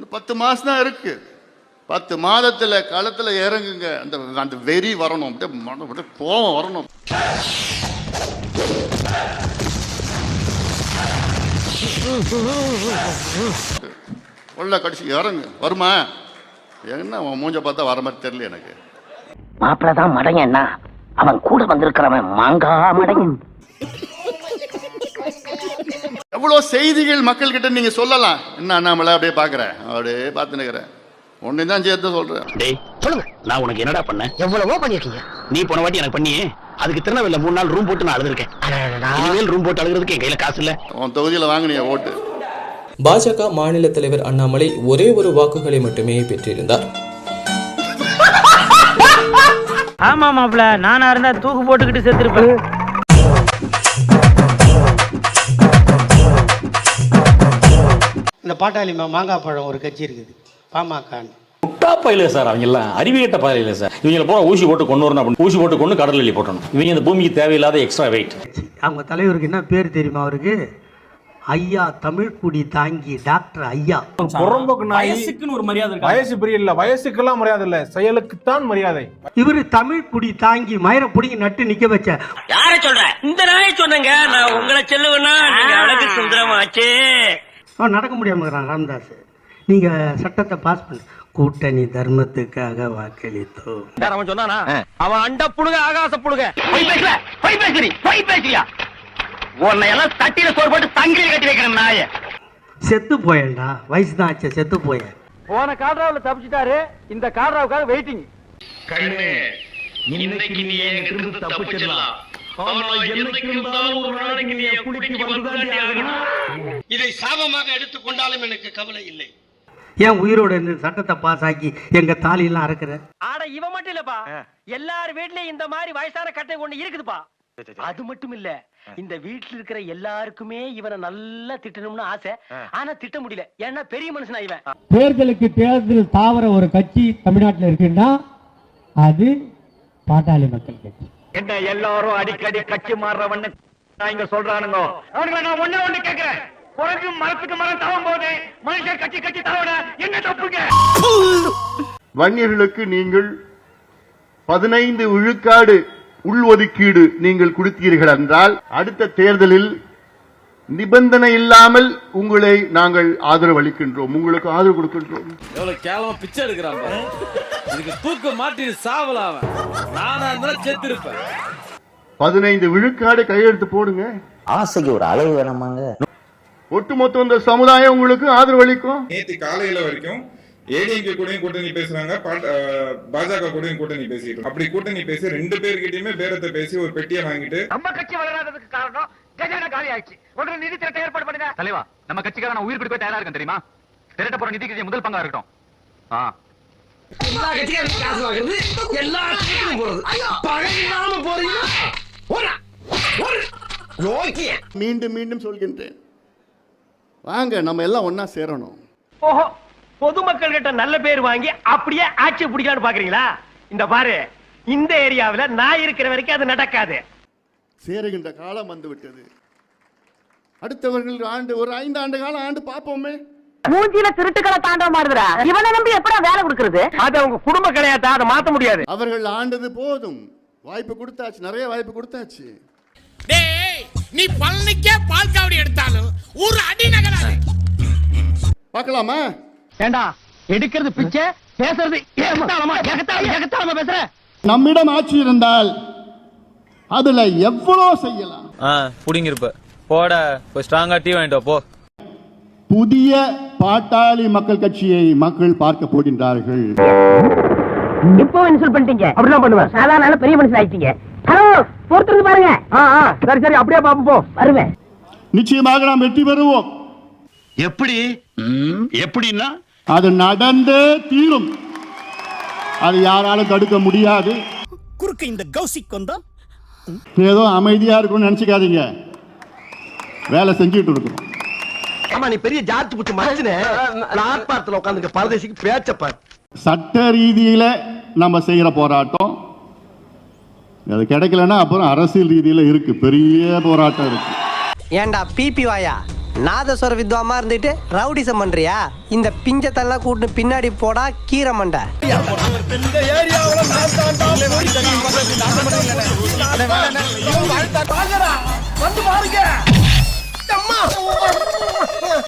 இந்த பத்து மாசம் தான் இருக்கு. பத்து மாதத்துல களத்தில் இறங்குங்க. அந்த அந்த வெறி வரணும். அப்படியே மனம் கோவம் வரணும். உள்ள கடிச்சு இறங்கு. வருமா? என்ன உன் மூஞ்ச பார்த்தா வர மாதிரி தெரியல எனக்கு. மாப்பிள்ளதான் மடையன்னா அவன் கூட வந்திருக்கிறவன் மாங்கா மடையன் எவ்வளோ செய்திகள் மக்கள்கிட்ட நீங்க சொல்லலாம்? என்ன அண்ணாமலை அப்படியே பார்க்குறேன் அப்படியே பார்த்து நிற்கிறேன் ஒன்று தான் சேர்த்து சொல்றேன். டேய் சொல்லுங்க. நான் உனக்கு என்னடா பண்ணேன்? எவ்வளவோ பண்ணிருக்கீங்க நீ போன வாட்டி எனக்கு பண்ணி அதுக்கு திருநெல்வேலியில் மூணு நாள் ரூம் போட்டு நான் அழுதுருக்கேன். இனிமேல் ரூம் போட்டு அழுகிறதுக்கு என் கையில காசு இல்ல. உன் தொகுதியில் வாங்கினிய ஓட்டு. பாஜக மாநில தலைவர் அண்ணாமலை ஒரே ஒரு வாக்குகளை மட்டுமே பெற்றிருந்தார். ஆமா மாப்ள நானா இருந்தா தூக்கு போட்டுக்கிட்டு செத்துருப்பேன். இந்த பாட்டாளி மா- மாங்காய் பழம் ஒரு கட்சி இருக்குது. பாமகன்னு. முட்டா பயில சார் அவங்க எல்லாம். அறிவியட்ட பயில சார். இவங்களை போல ஊசி போட்டு கொண்டு வரணும் அப்படின்னு ஊசி போட்டு கொண்டு கடல் எள்ளி போட்டணும். இவங்க இந்த பூமிக்கு தேவையில்லாத எக்ஸ்ட்ரா வெயிட் அவங்க தலைவருக்கு என்ன பேர் தெரியுமா அவருக்கு? ஐயா தமிழ்குடி தாங்கி டாக்டர் ஐயா. புறம்போக்கு வயசுக்குன்னு ஒரு மரியாதை இருக்கு வயசு பிரிய இல்ல வயசுக்கெல்லாம் மரியாதை இல்ல. செயலுக்குத்தான் மரியாதை. இவரு தமிழ்குடி தாங்கி மயிரை பிடிங்கி நட்டு நிக்க வச்ச யார சொல்ற? இந்த நாயை சொன்னங்க. நான் உங்களை சொல்லுவேன்னா நீங்க அழகு சுந்தரமாச்சே. அவன் நடக்க முடியாம இருக்கிறான் ராமதாஸ் நீங்க சட்டத்தை பாஸ் பண்ணு. கூட்டணி தர்மத்துக்காக வாக்களித்தோம் அவன் சொன்னானா? அவன் அண்ட புழுக ஆகாச புழுக. போய் பேசல போய் பேசுறி போய் பேசுறியா? உன்னை எல்லாம் தட்டில சோறு போட்டு தங்கில கட்டி வைக்கணும் நாய. செத்து போயேன்டா. வயசு தான் ஆச்சு செத்து போயேன். போன காட்ராவுல தப்பிச்சிட்டாரு இந்த காட்ராவுக்காக வெயிட்டிங் இன்னைக்கு நீ எங்க இருந்து தப்பிச்சிடலாம். ஆனா என்னைக்கு இருந்தாலும் ஒரு நாளைக்கு நீ என் குடிக்கு வந்துதான் ஆகணும். இதை சாபமாக எடுத்துக்கொண்டாலும் எனக்கு கவலை இல்லை. ஏன் உயிரோட இருந்து சட்டத்தை பாஸ் ஆக்கி எங்க தாலியெல்லாம் அறக்குற? ஆட இவ மட்டும் இல்லப்பா. எல்லார் வீட்லயும் இந்த மாதிரி வயசான கட்டை ஒண்ணு இருக்குதுப்பா. அது மட்டும் இல்ல இந்த வீட்டுல இருக்கிற எல்லாருக்குமே இவனை நல்லா திட்டணும்னு ஆசை. ஆனா திட்ட முடியல. ஏன்னா பெரிய மனுஷனா இவன். தேர்தலுக்கு தேர்தல் தாவர ஒரு கட்சி தமிழ்நாட்டில் இருக்குன்னா அது பாட்டாளி மக்கள் கட்சி. என்ன எல்லாரும் அடிக்கடி கட்சி மாறுறவன்னு நான் இங்க சொல்றானுங்க. அவனுங்களை நான் ஒண்ணு ஒண்ணு கேட்கிறேன் பிறகு மரத்துக்கு மரம் தவம் போது மனுஷன் கட்சி கட்சி தவட என்ன தப்புங்க? வன்னியர்களுக்கு நீங்கள் பதினைந்து விழுக்காடு உள்ஒதுக்கீடு நீங்கள் கொடுத்தீர்கள் என்றால் அடுத்த தேர்தலில் நிபந்தனை இல்லாமல் உங்களை நாங்கள் ஆதரவு அளிக்கின்றோம் உங்களுக்கு ஆதரவு கொடுக்கின்றோம். எவ்வளவு கேவலமா பிச்சை எடுக்கிறான். இதுக்கு தூக்க மாட்டி சாவல அவன். நானா இருந்தாலும் செத்து இருப்பேன் பதினைந்து விழுக்காடு கையெழுத்து போடுங்க. ஆசைக்கு ஒரு அளவு வேணாமாங்க. ஒட்டுமொத்த இந்த சமுதாயம் உங்களுக்கு ஆதரவு அளிக்கும் நேத்து காலையில வரைக்கும் ஏடிஎம்கே கூடயும் கூட்டணி பேசுறாங்க பாஜக கூடயும் கூட்டணி பேசிட்டு. அப்படி கூட்டணி பேசி ரெண்டு பேர்கிட்டயுமே பேரத்தை பேசி ஒரு பெட்டியை வாங்கிட்டு நம்ம கட்சி வளராததுக்கு காரணம் கஜானா காலி ஆயிடுச்சு உடனே நிதி திரட்ட ஏற்பாடு பண்ணுங்க. தலைவா நம்ம கட்சிக்காக நான் உயிர் கொடுக்க தயாரா இருக்கேன் தெரியுமா? திரட்ட போற நிதி கட்சி முதல் பங்கா இருக்கட்டும். ஆ. மீண்டும் மீண்டும் சொல்கின்றேன். வாங்க நம்ம எல்லாம் ஒண்ணா சேரணும். ஓஹோ பொதுமக்கள் கிட்ட நல்ல பேர் வாங்கி அப்படியே ஆட்சி பிடிக்கலாம்னு பாக்குறீங்களா? இந்த பாரு இந்த ஏரியாவுல நான் இருக்கிற வரைக்கும் அது நடக்காது. சேருகின்ற காலம் வந்து விட்டது அடுத்தவர்கள் ஆண்டு ஒரு ஐந்து ஆண்டு காலம் ஆண்டு பார்ப்போமே. மூஞ்சில திருட்டுக்களை தாண்ட மாறுதுடா. இவனை நம்பி எப்படா வேலை கொடுக்கறது? அது அவங்க குடும்ப கிடையாதா அதை மாத்த முடியாது. அவர்கள் ஆண்டது போதும். வாய்ப்பு கொடுத்தாச்சு நிறைய வாய்ப்பு கொடுத்தாச்சு. நீ பழனிக்கே பால் காவடி எடுத்தாலும் ஒரு அடி நகராது. பார்க்கலாமா? ஏண்டா எடுக்கிறது பிச்சை பேசுறது ஏகத்தாளமா ஏகத்தாளமா ஏகத்தாளமா பேசுற? நம்மிடம் ஆட்சி இருந்தால் அதுல எவ்வளோ செய்யலாம்? ஆ புடிங்கிருப்ப. போட போய் ஸ்ட்ராங்கா டீ வாங்கிட்டு வா, போ. புதிய பாட்டாளி மக்கள் கட்சியை மக்கள் பார்க்க போகின்றார்கள். இப்போ இன்சல்ட் பண்ணிட்டீங்க? அப்படிதான் பண்ணுவேன். சாதாரண பெரிய மனுஷன் ஆயிட்டீங்க. ஹலோ பொறுத்திருந்து பாருங்க. சரி சரி அப்படியே பாப்போம் போ. வருவேன். நிச்சயமாக நாம் வெற்றி பெறுவோம். எப்படி? எப்படின்னா? அது நடந்தே தீரும். அது யாராலும் தடுக்க முடியாது. குறுக்கு இந்த கௌசிக் வந்தா ஏதோ அமைதியா இருக்கும்னு நினைச்சுக்காதீங்க. வேலை செஞ்சுட்டு இருக்கிறோம் ஆமா நீ பெரிய ஜாத்து புட்டு மனுஷனே. உட்காந்துருக்க பரதேசிக்கு பேச்சப்பார் சட்ட ரீதியில நம்ம செய்யற போராட்டம். அது கிடைக்கலன்னா அப்புறம் அரசியல் ரீதியில இருக்கு. பெரிய போராட்டம் இருக்கு. ஏன்டா பிபி வாயா? நாதஸ்வர வித்வாமா இருந்துட்டு ரவுடிசம் பண்றியா? இந்த பிஞ்சத்தெல்லாம் கூட்டு பின்னாடி போடா கீரை மண்டை.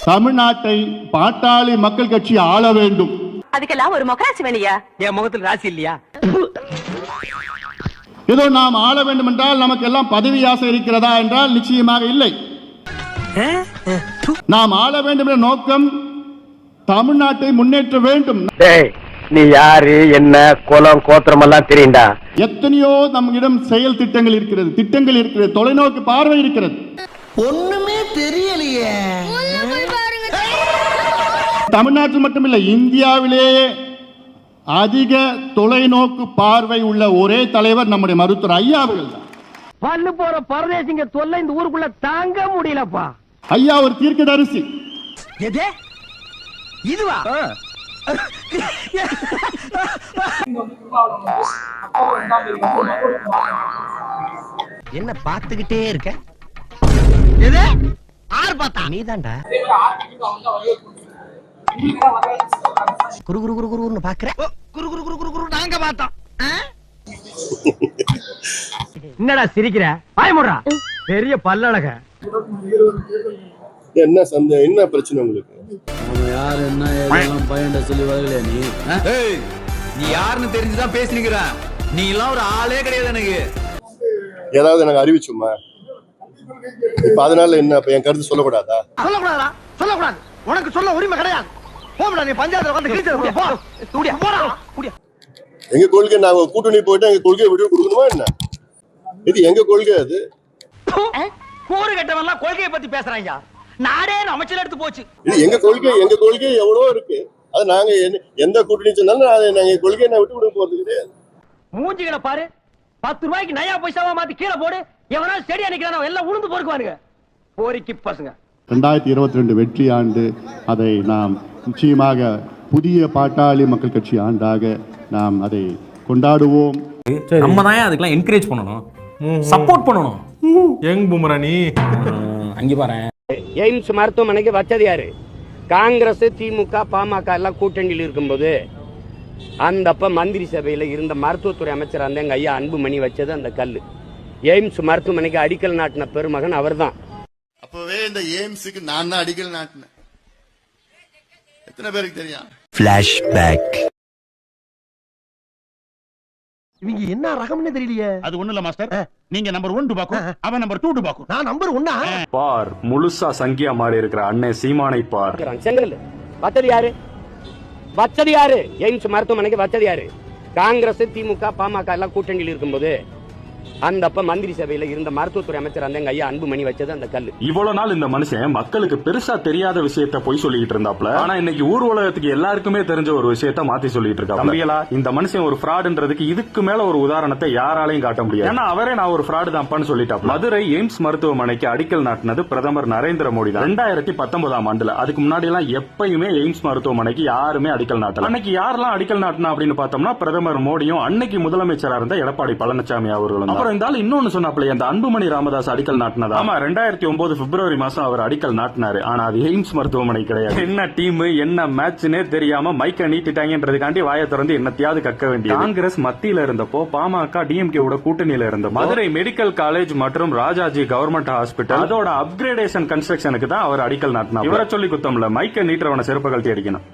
தமிழ்நாட்டை பாட்டாளி மக்கள் கட்சி ஆள வேண்டும். அதுக்கெல்லாம் ஒரு மொக்கராசி வேலையா? என் முகத்துல ராசி இல்லையா? ஏதோ நாம் ஆள வேண்டும் என்றால் நமக்கு எல்லாம் பதவி ஆசை இருக்கிறதா என்றால் நிச்சயமாக இல்லை. நாம் ஆள வேண்டும் என்ற நோக்கம் தமிழ்நாட்டை முன்னேற்ற வேண்டும். நீ யாரு என்ன குலம் கோத்திரம் எல்லாம் தெரியுண்டா? எத்தனையோ நம்மிடம் செயல் திட்டங்கள் இருக்கிறது. திட்டங்கள் இருக்கிறது. தொலைநோக்கு பார்வை இருக்கிறது. ஒண்ணுமே தெரியலையே. தமிழ்நாட்டில் மட்டுமில்லை இந்தியாவிலேயே அதிக தொலைநோக்கு பார்வை உள்ள ஒரே தலைவர் நம்முடைய மருத்துவர் ஐயா அவர்கள் தான். பல்லு போற பரதேசிங்க தொல்லை இந்த ஊருக்குள்ள தாங்க முடியலப்பா. ஐயா ஒரு தீர்க்கதரிசி. இதுவா? என்ன பார்த்துக்கிட்டே இருக்க? எது? ஆறு பார்த்தா? நீதான்டா. குரு குரு குரு குருன்னு பாக்குற குரு குரு குரு குரு குரு நாங்க பார்த்தோம். என்னடா சிரிக்கிற? பயமுடுறா பெரிய பல்லழக என்ன சந்த என்ன பிரச்சனை உங்களுக்கு? நீ? யாருன்னு தெரிஞ்சுதான் பேசினுக்கிற நீ எல்லாம் ஒரு ஆளே கிடையாது எனக்கு. ஏதாவது நாங்க அறிவிச்சோமா? இப்ப அதனால என்ன? இப்ப என் கருத்து சொல்லக்கூடாதா? சொல்லக்கூடாதா சொல்லக்கூடாது. உனக்கு சொல்ல உரிமை கிடையாது. போடா நீ பஞ்சாயத்துல வந்து கிழிச்சு போ. கூடியா. போடா கூடியா. எங்க கொள்கை நாங்க கூட்டணி போயிட்டு எங்க கொள்கையை விட்டு கொடுக்கணுமா என்ன? இது எங்க கொள்கை அது? கூறு கட்டவன்லாம் கொள்கையை பத்தி பேசுறாங்க நாடே அமைச்சர் எடுத்து போச்சு. எங்க கொள்கை எங்க கொள்கை எவ்வளவோ இருக்கு. அது நாங்க எந்த கூட்டணி சொன்னாலும் நாங்க கொள்கையை நான் விட்டு கொடுக்க போறது கிடையாது. மூஞ்சிகளை பாரு. பத்து ரூபாய்க்கு நயா பைசாவா மாத்தி கீழே போடு. எவனா செடி அணிக்கிறானோ எல்லாம் உளுந்து பொறுக்குவானுங்க போரிக்கு பசங்க. ரெண்டாயிரத்தி இருபத்தி ரெண்டு வெற்றி ஆண்டு அதை நாம் நிச்சயமாக புதிய பாட்டாளி மக்கள் கட்சி ஆண்டாக நாம் அதை கொண்டாடுவோம். நம்ம தான் அதுக்கெல்லாம் என்கரேஜ் பண்ணணும்? சப்போர்ட் பண்ணணும்? யங் புமரா நீ அங்கே பாரு எய்ம்ஸ் மருத்துவமனைக்கு வச்சது யாரு? காங்கிரஸ் திமுக பாமக எல்லாம் கூட்டணியில் இருக்கும்போது அந்த அப்ப மந்திரி சபையில இருந்த மருத்துவத்துறை அமைச்சர் அந்த எங்க ஐயா அன்புமணி வச்சது அந்த கல்லு. எய்ம்ஸ் மருத்துவமனைக்கு அடிக்கல் நாட்டின பெருமகன் அவர்தான். அப்பவே இந்த எய்ம்ஸுக்கு நான் தான் அடிக்கல் நாட்டினேன். எத்தனை பேருக்கு தெரியும்? இவங்க என்ன ரகம்னு தெரியலையே. அது ஒண்ணு இல்ல மாஸ்டர். நீங்க நம்பர் ஒன் டுபாக்கும் அவன் நம்பர் டூ டுபாக்கும். நான் நம்பர் ஒன்னா பார் முழுசா சங்கியா மாறி இருக்கிற அண்ணன் சீமானை பார். செங்கல் வச்சது யாரு? வச்சது யாரு? எய்ம்ஸ் மருத்துவமனைக்கு வச்சது யாரு? காங்கிரஸ் திமுக பாமக எல்லாம் கூட்டணியில் இருக்கும்போது அந்த அப்ப மந்திரி சபையில இருந்த மருத்துவத்துறை அமைச்சர் அந்த ஐயா அன்புமணி வச்சது அந்த கல்லு. இவ்வளவு நாள் இந்த மனுஷன் மக்களுக்கு பெருசா தெரியாத விஷயத்த போய் சொல்லிட்டு இருந்தாப்ல. ஆனா இன்னைக்கு ஊர் உலகத்துக்கு எல்லாருக்குமே தெரிஞ்ச ஒரு விஷயத்த மாத்தி சொல்லிட்டு இருக்கா தம்பிகளா இந்த மனுஷன் ஒரு ஃப்ராடுன்றதுக்கு இதுக்கு மேல ஒரு உதாரணத்தை யாராலையும் காட்ட முடியாது. ஏன்னா அவரே நான் ஒரு ஃப்ராடு தான்ப்பான்னு சொல்லிட்டாப்ல. மதுரை எய்ம்ஸ் மருத்துவமனைக்கு அடிக்கல் நாட்டினது பிரதமர் நரேந்திர மோடி தான். ரெண்டாயிரத்தி பத்தொன்பதாம் ஆண்டுல அதுக்கு முன்னாடி எல்லாம் எப்பயுமே எய்ம்ஸ் மருத்துவமனைக்கு யாருமே அடிக்கல் நாட்டல. அன்னைக்கு யாரெல்லாம் அடிக்கல் நாட்டினா அப்படின்னு பார்த்தோம்னா பிரதமர் மோடியும் அன்னைக்கு முதலமைச்சரா இருந்த எடப்பாடி பழனிசாமி அவர்களும். அப்புறம் இந்த ஆள் இன்னொன்னு சொன்னாப்ல அந்த அன்புமணி ராமதாஸ் அடிக்கல் நாட்டினதா? ஆமா ரெண்டாயிரத்தி ஒன்பது பிப்ரவரி மாசம் அவர் அடிக்கல் நாட்டினாரு. ஆனா அது எய்ம்ஸ் மருத்துவமனை கிடையாது. என்ன டீம் என்ன மேட்ச்னே தெரியாம மைக்க நீட்டிட்டாங்கன்றதுக்காண்டி வாயை திறந்து என்னத்தையாவது கக்க வேண்டிய காங்கிரஸ் மத்தியில இருந்தப்போ பாமக டிஎம்கே ஓட கூட்டணியில இருந்த மதுரை மெடிக்கல் காலேஜ் மற்றும் ராஜாஜி கவர்மெண்ட் ஹாஸ்பிட்டல் அதோட அப்கிரேடேஷன் கன்ஸ்ட்ரக்ஷனுக்கு தான் அவர் அடிக்கல் நாட்டினார் இவரை சொல்லி குத்தம்ல மைக்க நீட்டுறவன செருப்பு கழட்டி அடிக்கணும்.